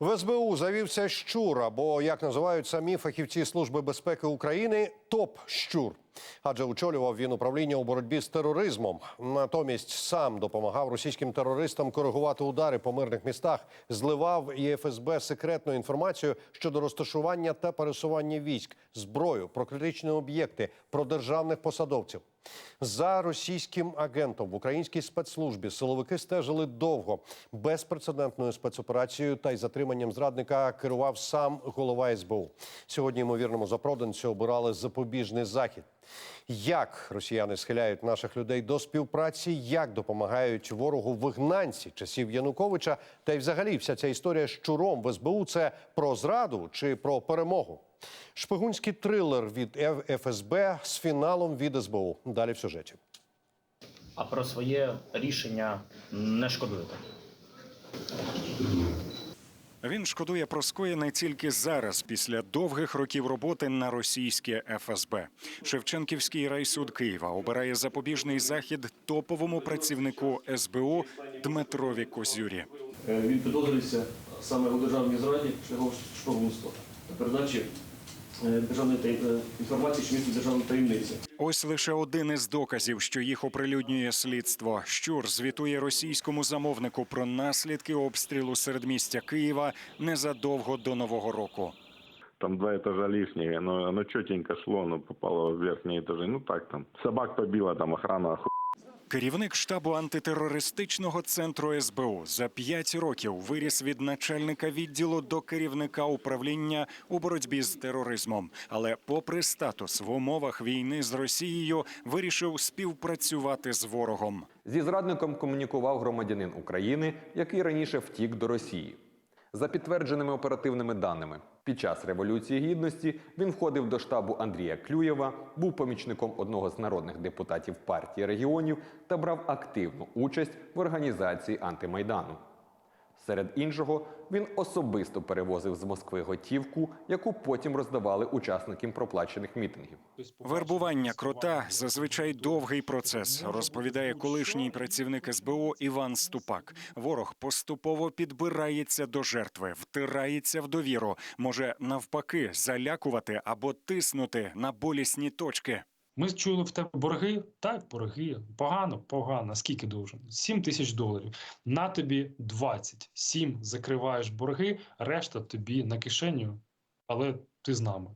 В СБУ завівся щур, або як називають самі фахівці Служби безпеки України, топ щур. Адже очолював він управління у боротьбі з тероризмом. Натомість сам допомагав російським терористам коригувати удари по мирних містах, зливав і ФСБ секретну інформацію щодо розташування та пересування військ, зброю, про критичні об'єкти, про державних посадовців. За російським агентом в українській спецслужбі силовики стежили довго. Безпрецедентною спецоперацією та й затриманням зрадника керував сам голова СБУ. Сьогодні ймовірному запроданцю обирали запобіжний захід. Як росіяни схиляють наших людей до співпраці, як допомагають ворогу вигнанці часів Януковича, та й взагалі вся ця історія з щуром в СБУ це про зраду чи про перемогу? Шпигунський трилер від ФСБ з фіналом від СБУ. Далі в сюжеті. а про своє рішення не шкодуєте. Він шкодує про скоєне тільки зараз, після довгих років роботи на російське ФСБ. Шевченківський райсуд Києва обирає запобіжний захід топовому працівнику СБУ Дмитрові Козюрі. Е, Він підозрюється саме у державній зраді шляхом шпигунства та передачі державної таї- е, інформації, що містить державну таємницю. Ось лише один із доказів, що їх оприлюднює слідство. Щур звітує російському замовнику про наслідки обстрілу середмістя Києва незадовго до нового року. Там два этажа лишние, оно, оно четенько шло, оно попало в верхние этажи. Ну так там. Собак побило, там охрана оху... Керівник штабу антитерористичного центру СБУ за п'ять років виріс від начальника відділу до керівника управління у боротьбі з тероризмом. Але, попри статус в умовах війни з Росією, вирішив співпрацювати з ворогом. Зі зрадником комунікував громадянин України, який раніше втік до Росії. За підтвердженими оперативними даними, під час Революції Гідності він входив до штабу Андрія Клюєва, був помічником одного з народних депутатів партії регіонів та брав активну участь в організації антимайдану. Серед іншого, він особисто перевозив з Москви готівку, яку потім роздавали учасникам проплачених мітингів. Вербування крота зазвичай довгий процес, розповідає колишній працівник СБУ Іван Ступак. Ворог поступово підбирається до жертви, втирається в довіру, може навпаки залякувати або тиснути на болісні точки. Ми чули в тебе борги. Так, борги. Погано, погано. Скільки довжен? 7 тисяч доларів. На тобі 20. 7 закриваєш борги, решта тобі на кишеню, але ти з нами.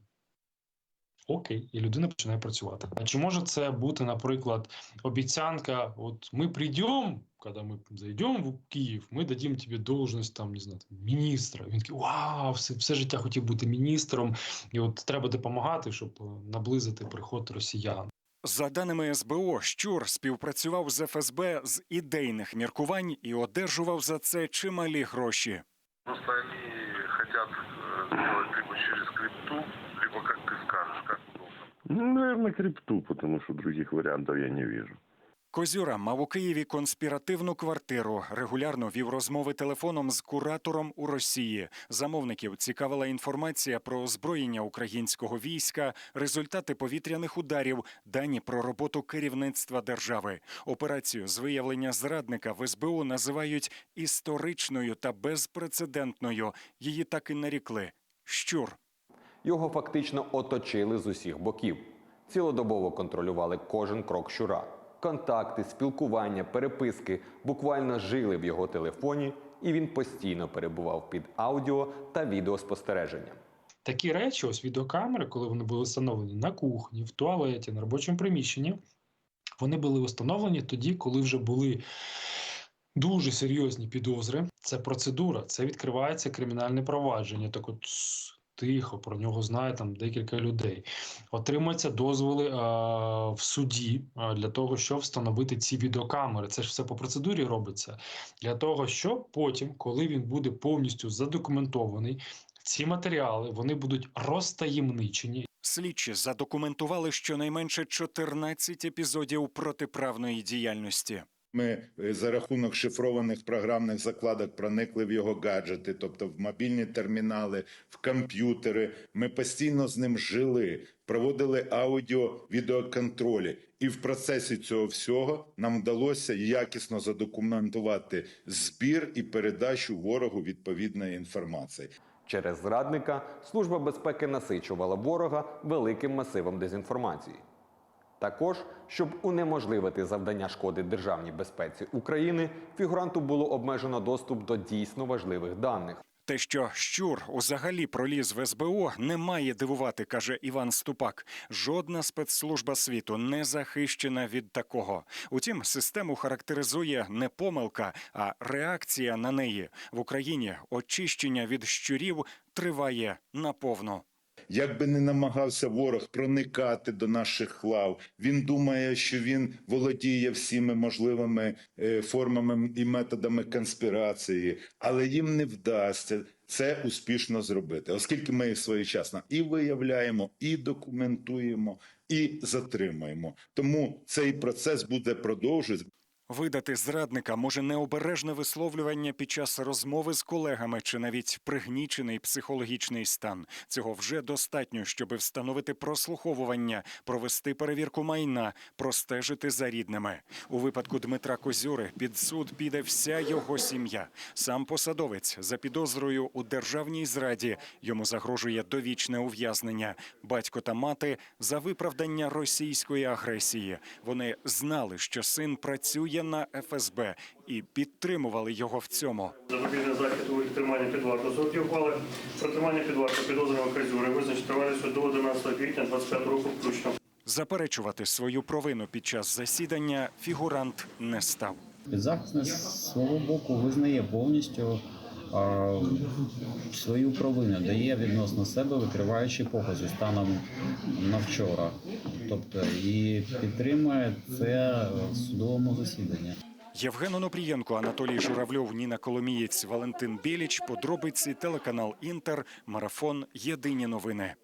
Окей, і людина починає працювати. А чи може це бути, наприклад, обіцянка? От ми прийдемо, коли ми зайдемо в Київ, ми дадим тобі должність там, не знаю, міністра. Він такий, вау, все, все життя хотів бути міністром, і от треба допомагати, щоб е, наблизити приход росіян. За даними СБУ, Щур співпрацював з ФСБ з ідейних міркувань і одержував за це чималі гроші. Просто они хотят э, сделать либо через крипту, Ну, наверное, крипту, потому что других вариантов я не вижу. Козюра мав у Києві конспіративну квартиру. Регулярно вів розмови телефоном з куратором у Росії. Замовників цікавила інформація про озброєння українського війська, результати повітряних ударів, дані про роботу керівництва держави. Операцію з виявлення зрадника в СБУ називають історичною та безпрецедентною. Її так і нарікли. Щур. Його фактично оточили з усіх боків. Цілодобово контролювали кожен крок щура. Контакти, спілкування, переписки буквально жили в його телефоні, і він постійно перебував під аудіо та відеоспостереженням. Такі речі, ось відеокамери, коли вони були встановлені на кухні, в туалеті, на робочому приміщенні, вони були встановлені тоді, коли вже були дуже серйозні підозри. Це процедура, це відкривається кримінальне провадження. Так от тихо про нього знає там декілька людей. Отримуються дозволи а, в суді для того, щоб встановити ці відеокамери. Це ж все по процедурі робиться для того, щоб потім, коли він буде повністю задокументований, ці матеріали вони будуть розтаємничені. Слідчі задокументували щонайменше 14 епізодів протиправної діяльності. Ми е, за рахунок шифрованих програмних закладок проникли в його гаджети, тобто в мобільні термінали, в комп'ютери. Ми постійно з ним жили, проводили аудіо-відеоконтролі. І в процесі цього всього нам вдалося якісно задокументувати збір і передачу ворогу відповідної інформації. Через зрадника Служба безпеки насичувала ворога великим масивом дезінформації. Також, щоб унеможливити завдання шкоди державній безпеці України, фігуранту було обмежено доступ до дійсно важливих даних. Те, що щур узагалі проліз в СБУ, не має дивувати, каже Іван Ступак. Жодна спецслужба світу не захищена від такого. Утім, систему характеризує не помилка, а реакція на неї в Україні. Очищення від щурів триває наповну. Як би не намагався ворог проникати до наших лав, він думає, що він володіє всіми можливими е, формами і методами конспірації, але їм не вдасться це успішно зробити, оскільки ми своєчасно і виявляємо, і документуємо, і затримуємо. Тому цей процес буде продовжуватися. Видати зрадника може необережне висловлювання під час розмови з колегами чи навіть пригнічений психологічний стан. Цього вже достатньо, щоби встановити прослуховування, провести перевірку майна, простежити за рідними. У випадку Дмитра Козюри під суд піде вся його сім'я. Сам посадовець за підозрою у державній зраді йому загрожує довічне ув'язнення. Батько та мати за виправдання російської агресії. Вони знали, що син працює на ФСБ і підтримували його в цьому. Запобіжний захід у тримання під вартою. Сроки ухвали про тримання під вартою підозрюваного Козюри визначить тривалістю до 11 квітня 25 року включно. Заперечувати свою провину під час засідання фігурант не став. Підзахисний свого боку визнає повністю свою провину, дає відносно себе, викриваючи покази станом на вчора. Тобто і підтримує це в судовому засіданні. Євген Онопрієнко, Анатолій Журавльов, Ніна Коломієць, Валентин Біліч. Подробиці телеканал Інтер. Марафон. Єдині новини.